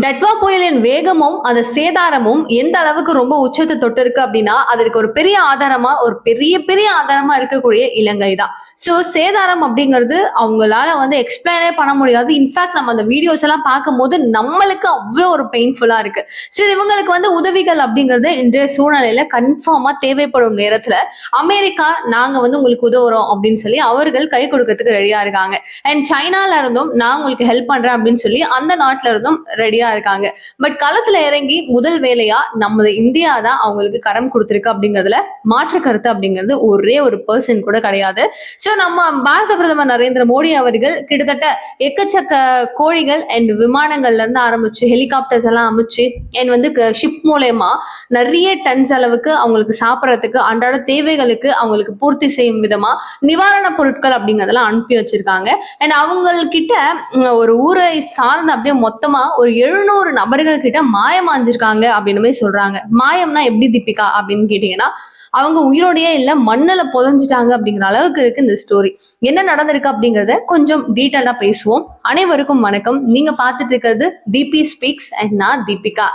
டட்வா புயலின் வேகமும் அந்த சேதாரமும் எந்த அளவுக்கு ரொம்ப உச்சத்தை தொட்டு இருக்கு அப்படின்னா அதற்கு ஒரு பெரிய ஆதாரமா ஒரு பெரிய பெரிய ஆதாரமா இருக்கக்கூடிய இலங்கை தான். ஸோ சேதாரம் அப்படிங்கிறது அவங்களால வந்து எக்ஸ்பிளைனே பண்ண முடியாது. இன்ஃபேக்ட் நம்ம அந்த வீடியோஸ் எல்லாம் பார்க்கும்போது நம்மளுக்கு அவ்வளோ ஒரு பெயின்ஃபுல்லா இருக்கு. ஸோ இவங்களுக்கு வந்து உதவிகள் அப்படிங்கிறது இன்றைய சூழ்நிலையில கன்ஃபார்மா தேவைப்படும் நேரத்துல அமெரிக்கா நாங்க வந்து உங்களுக்கு உதவுறோம் அப்படின்னு சொல்லி அவர்கள் கை கொடுக்கறதுக்கு ரெடியா இருக்காங்க. அண்ட் சைனால இருந்தும் நான் உங்களுக்கு ஹெல்ப் பண்றேன் அப்படின்னு சொல்லி அந்த நாட்டில இருந்தும் ரெடியா இருக்காங்க. பட் களத்துல இறங்கி முதல் வேலையா நம்ம இந்தியா தான் அவங்களுக்கு கரம் கொடுத்துருக்கு அப்படிங்கிறதுல மாற்று கருத்து அப்படிங்கிறது ஒரே ஒரு பர்சன் கூட கிடையாது. ஸோ நம்ம பாரத பிரதமர் நரேந்திர மோடி அவர்கள் கிட்டத்தட்ட எக்கச்சக்க கோழிகள் அண்ட் விமானங்கள்ல இருந்து ஆரம்பிச்சு ஹெலிகாப்டர்ஸ் எல்லாம் அமைச்சு அண்ட் வந்து ஷிப் மூலயமா நிறைய டன்ஸ் அளவுக்கு அவங்களுக்கு சாப்பிட்றதுக்கு அன்றாட தேவைகளுக்கு அவங்களுக்கு பூர்த்தி செய்யும் விதமா நிவாரண பொருட்கள் அப்படிங்கறதெல்லாம் அனுப்பி வச்சிருக்காங்க. அண்ட் அவங்கக்கிட்ட ஒரு ஊரை சார்ந்த அப்படியே மொத்தமா ஒரு எழுநூறு நபர்கள் கிட்ட மாயமாஞ்சிருக்காங்க அப்படின்னுமே சொல்றாங்க. மாயம்னா எப்படி தீபிகா அப்படின்னு கேட்டீங்கன்னா அவங்க உயிரோடையே இல்ல மண்ணில் புதஞ்சிட்டாங்க அப்படிங்கிற அளவுக்கு இருக்கு இந்த ஸ்டோரி என்ன நடந்திருக்கு அப்படிங்கறத கொஞ்சம் டீட்டெயிலா பேசுவோம். அனைவருக்கும் வணக்கம். நீங்க பார்த்துட்டு இருக்கிறது தீபி ஸ்பீக்ஸ் அண்ட் நான் தீபிகா.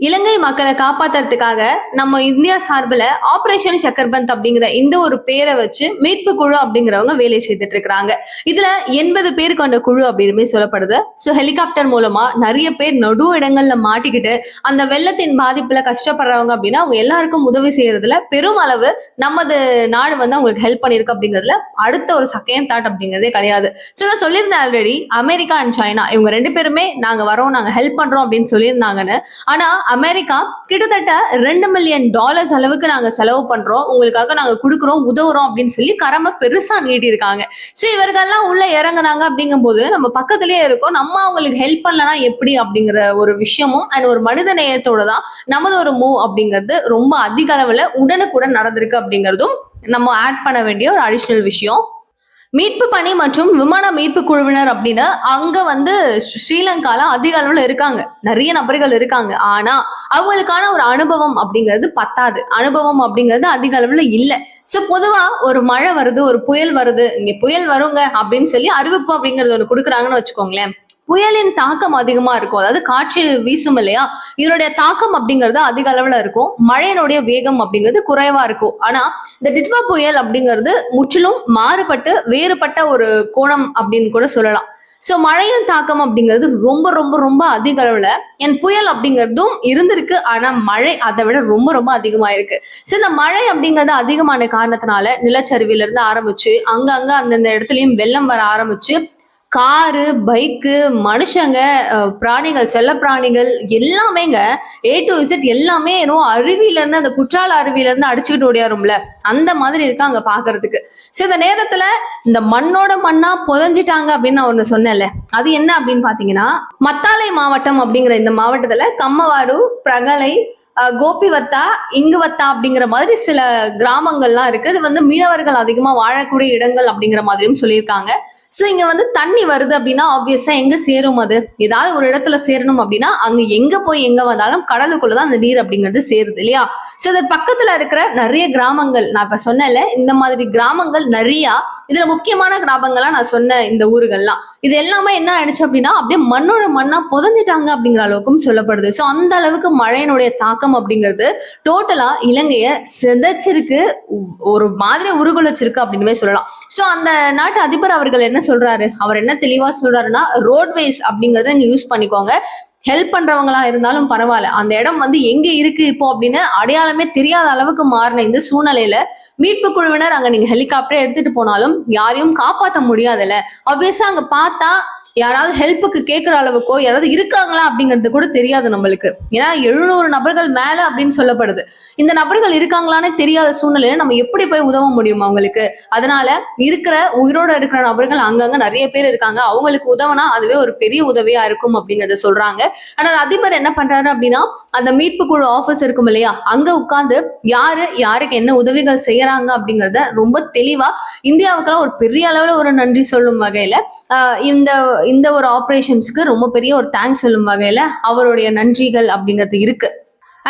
இலங்கை மக்களை காப்பாத்துறதுக்காக நம்ம இந்தியா சார்பில் ஆபரேஷன் சக்கர்பந்த் அப்படிங்கிற இந்த ஒரு பேரை வச்சு மீட்பு குழு அப்படிங்கிறவங்க வேலை செய்துட்டு இருக்கிறாங்க இதுல எண்பது பேர் கொண்ட குழு அப்படின்னு சொல்லப்படுது. ஸோ ஹெலிகாப்டர் மூலமா நிறைய பேர் நடு இடங்கள்ல மாட்டிக்கிட்டு அந்த வெள்ளத்தின் பாதிப்புல கஷ்டப்படுறவங்க அப்படின்னா அவங்க எல்லாருக்கும் உதவி செய்யறதுல பெரும் அளவு நமது நாடு வந்து அவங்களுக்கு ஹெல்ப் பண்ணிருக்கு அப்படிங்கிறதுல அடுத்த ஒரு செகண்ட் தாட் அப்படிங்கிறதே கிடையாது. ஸோ நான் சொல்லியிருந்தேன் ஆல்ரெடி அமெரிக்கா அண்ட் சைனா இவங்க ரெண்டு பேருமே நாங்க வரோம் நாங்க ஹெல்ப் பண்றோம் அப்படின்னு சொல்லியிருந்தாங்கன்னு. ஆனா அமெரிக்கா கிட்டத்தட்ட ரெண்டு மில்லியன் டாலர்ஸ் அளவுக்கு நாங்க செலவு பண்றோம். உங்களுக்காக நாங்க கொடுக்குறோம் உதவுறோம் அப்படின்னு சொல்லி கரம பெருசா நீட்டிருக்காங்க ஸோ இவர்கள்லாம் உள்ள இறங்குனாங்க அப்படிங்கும்போது நம்ம பக்கத்திலேயே இருக்கோம். நம்ம அவங்களுக்கு ஹெல்ப் பண்ணலனா எப்படி அப்படிங்கிற ஒரு விஷயமும் அண்ட் ஒரு மனித நேயத்தோட தான் நமது ஒரு மூவ் அப்படிங்கிறது ரொம்ப அதிக அளவுல உடனுக்குடன் நடந்திருக்கு அப்படிங்கிறதும் நம்ம ஆட் பண்ண வேண்டிய ஒரு அடிஷ்னல் விஷயம். மீட்பு பணி மற்றும் விமான மீட்பு குழுவினர் அப்படின்னு அங்க வந்து ஸ்ரீலங்கால அதிக அளவுல இருக்காங்க. நிறைய நபர்கள் இருக்காங்க. ஆனா அவங்களுக்கான ஒரு அனுபவம் அப்படிங்கிறது பத்தாது. அனுபவம் அப்படிங்கிறது அதிக அளவுல இல்ல. சோ பொதுவா ஒரு மழை வருது ஒரு புயல் வருது இங்க புயல் வருங்க அப்படின்னு சொல்லி அறிவிப்பு அப்படிங்கறது ஒண்ணு கொடுக்குறாங்கன்னு வச்சுக்கோங்களேன். புயலின் தாக்கம் அதிகமா இருக்கும். அதாவது காற்றில் வீசும் இல்லையா? இதனுடைய தாக்கம் அப்படிங்கிறது அதிக அளவுல இருக்கும். மழையினுடைய வேகம் அப்படிங்கிறது குறைவா இருக்கும். ஆனா இந்த டிட்வா புயல் அப்படிங்கிறது முற்றிலும் மாறுபட்டு வேறுபட்ட ஒரு கோணம் அப்படின்னு கூட சொல்லலாம். ஸோ மழையின் தாக்கம் அப்படிங்கிறது ரொம்ப ரொம்ப ரொம்ப அதிக அளவுல என் புயல் அப்படிங்கிறதும் இருந்திருக்கு. ஆனா மழை அதை விட ரொம்ப ரொம்ப அதிகமாக இருக்கு. ஸோ இந்த மழை அப்படிங்கிறது அதிகமான காரணத்தினால நிலச்சரிவில இருந்து ஆரம்பிச்சு அங்கங்க அந்தந்த இடத்துலயும் வெள்ளம் வர ஆரம்பிச்சு காரு பைக்கு மனுஷங்க பிராணிகள் செல்ல பிராணிகள் எல்லாமேங்க ஏ டு விசிட் எல்லாமே ஏதோ அருவியில இருந்து அந்த குற்றால அருவியில இருந்து அடிச்சுக்கிட்டு ஓடியாரும்ல. அந்த மாதிரி இருக்காங்க பாக்குறதுக்கு. ஸோ இந்த நேரத்துல இந்த மண்ணோட மண்ணா புதஞ்சிட்டாங்க அப்படின்னு நான் ஒண்ணு சொன்னேன்ல. அது என்ன அப்படின்னு பாத்தீங்கன்னா மத்தாலை மாவட்டம் அப்படிங்கிற இந்த மாவட்டத்துல கம்மவாடு பிரகலை கோபிவத்தா இங்குவத்தா அப்படிங்கிற மாதிரி சில கிராமங்கள்லாம் இருக்கு. இது வந்து மீனவர்கள் அதிகமா வாழக்கூடிய இடங்கள் அப்படிங்கிற மாதிரியும் சொல்லியிருக்காங்க. ஸோ இங்க வந்து தண்ணி வருது அப்படின்னா ஆப்வியஸா எங்க சேரும் அது? ஏதாவது ஒரு இடத்துல சேரணும் அப்படின்னா அங்க எங்க போய் எங்க வந்தாலும் கடலுக்குள்ளதான் அந்த நீர் அப்படிங்கிறது சேருது இல்லையா? ஸோ அது பக்கத்துல இருக்கிற நிறைய கிராமங்கள் நான் இப்ப சொன்னல இந்த மாதிரி கிராமங்கள் நிறைய இதுல முக்கியமான கிராமங்களா நான் சொன்ன இந்த ஊர்கள்லாம். இது எல்லாமே என்ன ஆயிடுச்சு அப்படின்னா அப்படியே மண்ணோட மண்ணா புதஞ்சிட்டாங்க அப்படிங்கிற அளவுக்கும் சொல்லப்படுது. ஸோ அந்த அளவுக்கு மழையினுடைய தாக்கம் அப்படிங்கிறது டோட்டலா இலங்கைய சிதைச்சிருக்கு. ஒரு மாதிரி உருகுலைச்சிருக்கு அப்படின்னு சொல்லலாம். ஸோ அந்த நாட்டு அதிபர் அவர்கள் என்ன சொல்றாரு? அவர் என்ன தெளிவா சொல்றாருன்னா ரோட்வேஸ் அப்படிங்கறத நீங்க யூஸ் பண்ணிக்கோங்க. ஹெல்ப் பண்றவங்களா இருந்தாலும் பரவாயில்ல. அந்த இடம் வந்து எங்க இருக்கு இப்போ அப்படின்னு அடையாளமே தெரியாத அளவுக்கு மாறின இந்த சூழ்நிலையில மீட்பு குழுவினர் அங்க நீங்க ஹெலிகாப்டர் எடுத்துட்டு போனாலும் யாரையும் காப்பாற்ற முடியாதுல்ல. ஆப்வியஸா அங்க பார்த்தா யாராவது ஹெல்ப்புக்கு கேட்குற அளவுக்கோ யாராவது இருக்காங்களா அப்படிங்கிறது கூட தெரியாது நம்மளுக்கு. ஏன்னா எழுநூறு நபர்கள் மேல அப்படின்னு சொல்லப்படுது. இந்த நபர்கள் இருக்காங்களான்னு தெரியாத சூழ்நிலையில நம்ம எப்படி போய் உதவ முடியும் அவங்களுக்கு? அதனால இருக்கிற உயிரோட இருக்கிற நபர்கள் அங்கங்க நிறைய பேர் இருக்காங்க. அவங்களுக்கு உதவுனா அதுவே ஒரு பெரிய உதவியா இருக்கும் அப்படிங்கறத சொல்றாங்க. ஆனால் அதிபர் என்ன பண்றாரு அப்படின்னா அந்த மீட்பு குழு ஆஃபீஸ் இருக்கும் இல்லையா? அங்க உட்கார்ந்து யாரு யாருக்கு என்ன உதவிகள் செய்யறாங்க அப்படிங்கறத ரொம்ப தெளிவா இந்தியாவுக்கெல்லாம் ஒரு பெரிய அளவுல ஒரு நன்றி சொல்லும் வகையில இந்த இந்த ஒரு ஆப்ரேஷன்ஸ்க்கு ரொம்ப பெரிய ஒரு தேங்க்ஸ் சொல்லும் வகையில அவருடைய நன்றிகள் அப்படிங்கிறது இருக்கு.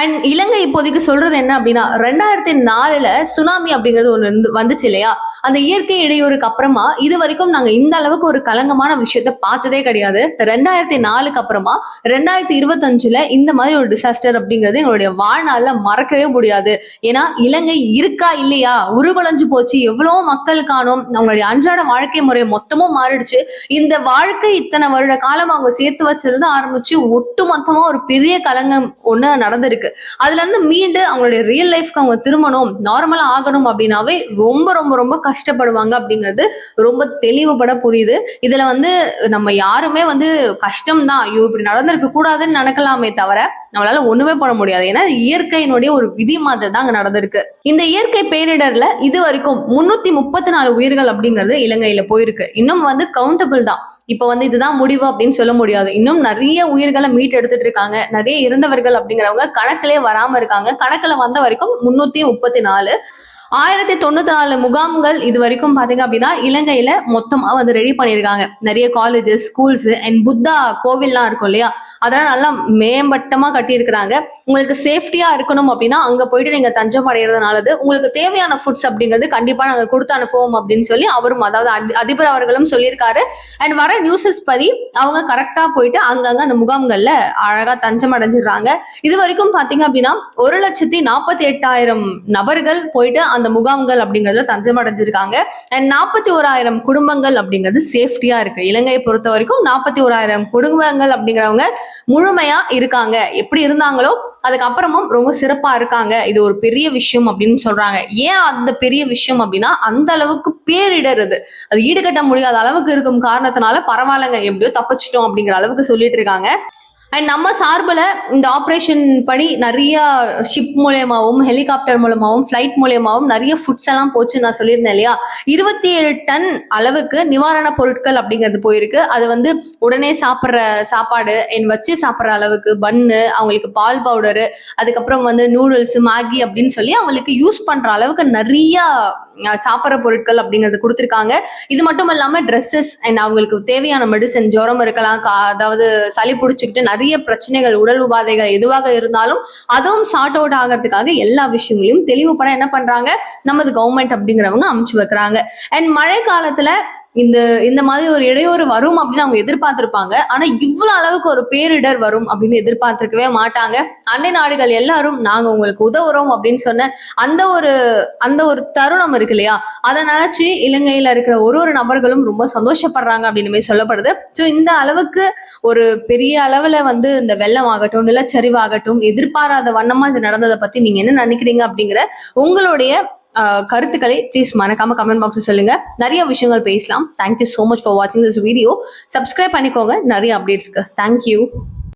அண்ட் இலங்கை இப்போதைக்கு சொல்றது என்ன அப்படின்னா ரெண்டாயிரத்தி நாலுல சுனாமி அப்படிங்கிறது ஒன்று இருந்து வந்துச்சு இல்லையா? அந்த இயற்கை இடையூறுக்கு அப்புறமா இது வரைக்கும் நாங்க இந்த அளவுக்கு ஒரு கலங்கமான விஷயத்த பார்த்ததே கிடையாது. ரெண்டாயிரத்தி நாலுக்கு அப்புறமா ரெண்டாயிரத்தி இருபத்தஞ்சுல இந்த மாதிரி ஒரு டிசாஸ்டர் அப்படிங்கிறது எங்களுடைய வாழ்நாள்ல மறக்கவே முடியாது. ஏன்னா இலங்கை இருக்கா இல்லையா? உருகுலைஞ்சு போச்சு. எவ்வளவோ மக்கள் காணும். அவங்களுடைய அன்றாட வாழ்க்கை முறை மொத்தமும் மாறிடுச்சு. இந்த வாழ்க்கை இத்தனை வருட காலம் அவங்க சேர்த்து வச்சிருந்து ஆரம்பிச்சு ஒட்டு மொத்தமா ஒரு பெரிய கலங்கம் ஒண்ணு நடந்திருக்கு. அதுல இருந்து மீண்டு அவங்களுடைய ரியல் லைஃப்க்கு அவங்க திருமணம் நார்மலா ஆகணும் அப்படின்னாவே ரொம்ப ரொம்ப ரொம்ப கஷ்டப்படுவாங்க அப்படிங்கிறது ரொம்ப தெளிவுபட புரியுது. இதுல வந்து நம்ம யாருமே வந்து கஷ்டம்தான். ஐயோ இப்படி நடந்திருக்க கூடாதுன்னு நினைக்கலாமே தவிர நம்மளால ஒண்ணுமே பண்ண முடியாது. ஏன்னா இயற்கையினுடைய ஒரு விதி மாதிரி தான் அங்க நடந்திருக்கு. இந்த இயற்கை பேரிடர்ல இது வரைக்கும் முன்னூத்தி முப்பத்தி நாலு உயிர்கள் அப்படிங்கிறது இலங்கையில போயிருக்கு. இன்னும் வந்து கவுண்டபிள் தான். இப்ப வந்து இதுதான் முடிவு அப்படின்னு சொல்ல முடியாது. இன்னும் நிறைய உயிர்களை மீட் எடுத்துட்டு இருக்காங்க. நிறைய இறந்தவர்கள் அப்படிங்கிறவங்க கணக்கிலே வராம இருக்காங்க. கணக்குல வந்த வரைக்கும் முன்னூத்தி முப்பத்தி நாலு ஆயிரத்தி தொண்ணூத்தி நாலு முகாம்கள் இது வரைக்கும் பாத்தீங்க அப்படின்னா இலங்கையில மொத்தமா வந்து ரெடி பண்ணியிருக்காங்க. நிறைய காலேஜஸ் ஸ்கூல்ஸ் அண்ட் புத்தா கோவில்லாம் இருக்கும் இல்லையா? அதெல்லாம் நல்லா மேம்பட்டமா கட்டியிருக்கிறாங்க. உங்களுக்கு சேஃப்டியா இருக்கணும் அப்படின்னா அங்க போயிட்டு நீங்க தஞ்சம் அடைகிறதுனாலது உங்களுக்கு தேவையான ஃபுட்ஸ் அப்படிங்கிறது கண்டிப்பா நாங்க கொடுத்து அனுப்புவோம் அப்படின்னு சொல்லி அவரும் அதாவது அதி- அதிபர் அவர்களும் சொல்லியிருக்காரு. அண்ட் வர நியூஸஸ் படி அவங்க கரெக்டா போயிட்டு அங்கங்க அந்த முகாம்கள்ல அழகா தஞ்சம் அடைஞ்சிடுறாங்க. இது வரைக்கும் பாத்தீங்க அப்படின்னா ஒரு லட்சத்தி நாற்பத்தி எட்டாயிரம் நபர்கள் போயிட்டு அந்த முகாம்கள் அப்படிங்கறதுல தஞ்சம் அடைஞ்சிருக்காங்க. அண்ட் நாற்பத்தி ஓராயிரம் குடும்பங்கள் அப்படிங்கிறது சேஃப்டியா இருக்கு. இலங்கையை பொறுத்த வரைக்கும் நாற்பத்தி ஓராயிரம் குடும்பங்கள் அப்படிங்கிறவங்க முழுமையா இருக்காங்க. எப்படி இருந்தாங்களோ அதுக்கப்புறமும் ரொம்ப சிறப்பா இருக்காங்க. இது ஒரு பெரிய விஷயம் அப்படின்னு சொல்றாங்க. ஏன் அந்த பெரிய விஷயம் அப்படின்னா அந்த அளவுக்கு பேரிடர் அது அது ஈடுகட்ட முடியாத அளவுக்கு இருக்கும் காரணத்தினால பரவாயில்லைங்க எப்படியோ தப்பிச்சிட்டோம் அப்படிங்கிற அளவுக்கு சொல்லிட்டு இருக்காங்க. அண்ட் நம்ம சார்பில் இந்த ஆப்ரேஷன் படி நிறைய ஷிப் மூலியமாகவும் ஹெலிகாப்டர் மூலமாகவும் ஃப்ளைட் மூலியமாகவும் நிறைய ஃபுட்ஸ் எல்லாம் போச்சு நான் சொல்லியிருந்தேன் இல்லையா? இருபத்தி ஏழு டன் அளவுக்கு நிவாரண பொருட்கள் அப்படிங்கிறது போயிருக்கு. அது வந்து உடனே சாப்பிட்ற சாப்பாடு என் வச்சு சாப்பிட்ற அளவுக்கு பன்னு அவங்களுக்கு பால் பவுடரு அதுக்கப்புறம் வந்து நூடுல்ஸ் மேகி அப்படின்னு சொல்லி அவங்களுக்கு யூஸ் பண்ணுற அளவுக்கு நிறைய சாப்பிட்ற பொருட்கள் அப்படிங்கிறது கொடுத்துருக்காங்க. இது மட்டும் இல்லாமல் ட்ரெஸ்ஸஸ் அண்ட் அவங்களுக்கு தேவையான மெடிசன் ஜுரம் இருக்கலாம் கா- அதாவது சளி பிடிச்சிக்கிட்டு நிறைய பிரச்சனைகள் உடல் உபாதைகள் எதுவாக இருந்தாலும் அதுவும் சார்ட் அவுட் ஆகிறதுக்காக எல்லா விஷயங்களையும் தெளிவுபட என்ன பண்றாங்க? நமது கவர்மெண்ட் அப்படிங்கிறவங்க அமைச்சு வைக்கிறாங்க. அண்ட் மழை காலத்துல இந்த இந்த மாதிரி ஒரு இடையூறு வரும் அப்படின்னு அவங்க எதிர்பார்த்திருப்பாங்க. ஆனா இவ்வளவு அளவுக்கு ஒரு பேரிடர் வரும் அப்படின்னு எதிர்பார்த்திருக்கவே மாட்டாங்க. அண்டை நாடுகள் எல்லாரும் நாங்க உங்களுக்கு உதவுறோம் அப்படின்னு சொன்ன அந்த ஒரு அந்த ஒரு தருணம் இருக்கு இல்லையா? அதை நினைச்சு இலங்கையில இருக்கிற ஒரு ஒரு நபர்களும் ரொம்ப சந்தோஷப்படுறாங்க அப்படின்னு சொல்லப்படுது. ஸோ இந்த அளவுக்கு ஒரு பெரிய அளவுல வந்து இந்த வெள்ளம் ஆகட்டும் நிலச்சரிவாகட்டும் எதிர்பாராத வண்ணமா இது நடந்ததை பத்தி நீங்க என்ன நினைக்கிறீங்க அப்படிங்கிற உங்களுடைய கருத்துக்களை ப்ளீஸ் மறக்காம கமெண்ட் பாக்ஸ் சொல்லுங்க. நிறைய விஷயங்கள் பேசலாம். Thank you so much for வாட்சிங் திஸ் வீடியோ சப்ஸ்கிரைப் பண்ணிக்கோங்க. நிறைய அப்டேட்ஸ்க்கு தேங்க்யூ